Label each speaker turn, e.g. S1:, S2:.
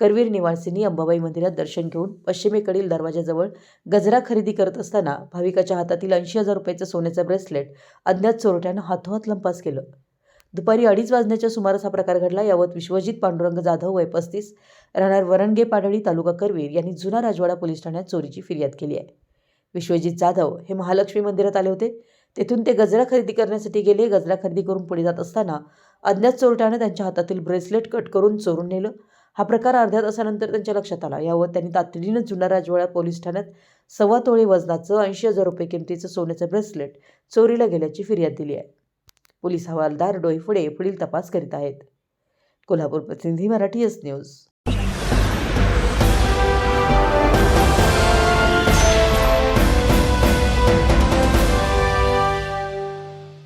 S1: करवीर निवासिनी अंबाबाई मंदिरात दर्शन घेऊन पश्चिमेकडील दरवाजाजवळ गजरा खरेदी करत असताना भाविकाच्या हातातील ऐंशी हजार रुपयाचं सोन्याचं ब्रेसलेट अज्ञात चोरट्यानं हातोहात लंपास केलं. दुपारी अडीच वाजण्याच्या सुमारास हा प्रकार घडला. यावत विश्वजित पांडुरंग जाधव वय पस्तीस राहणार वरणगे पाडळी तालुका करवीर यांनी जुना राजवाडा पोलीस ठाण्यात चोरीची फिर्याद केली आहे. विश्वजित जाधव हे महालक्ष्मी मंदिरात आले होते. तेथून ते गजरा खरेदी करण्यासाठी गेले. गजरा खरेदी करून पुढे जात असताना अज्ञात चोरट्यानं त्यांच्या हातातील ब्रेसलेट कट करून चोरून नेलं. हा प्रकार अर्ध्या तासानंतर त्यांच्या लक्षात आला. यावर त्यांनी तातडीनं जुना राजवाडा पोलीस ठाण्यात सव्वा तोळे वजनाचं ऐंशी हजार रुपये किमतीचं सोन्याचं ब्रेसलेट चोरीला गेल्याची फिर्याद दिली आहे. पोलीस हवालदार डोईफुडे पुढील तपास करीत आहेत. कोल्हापूर प्रतिनिधी मराठी एस न्यूज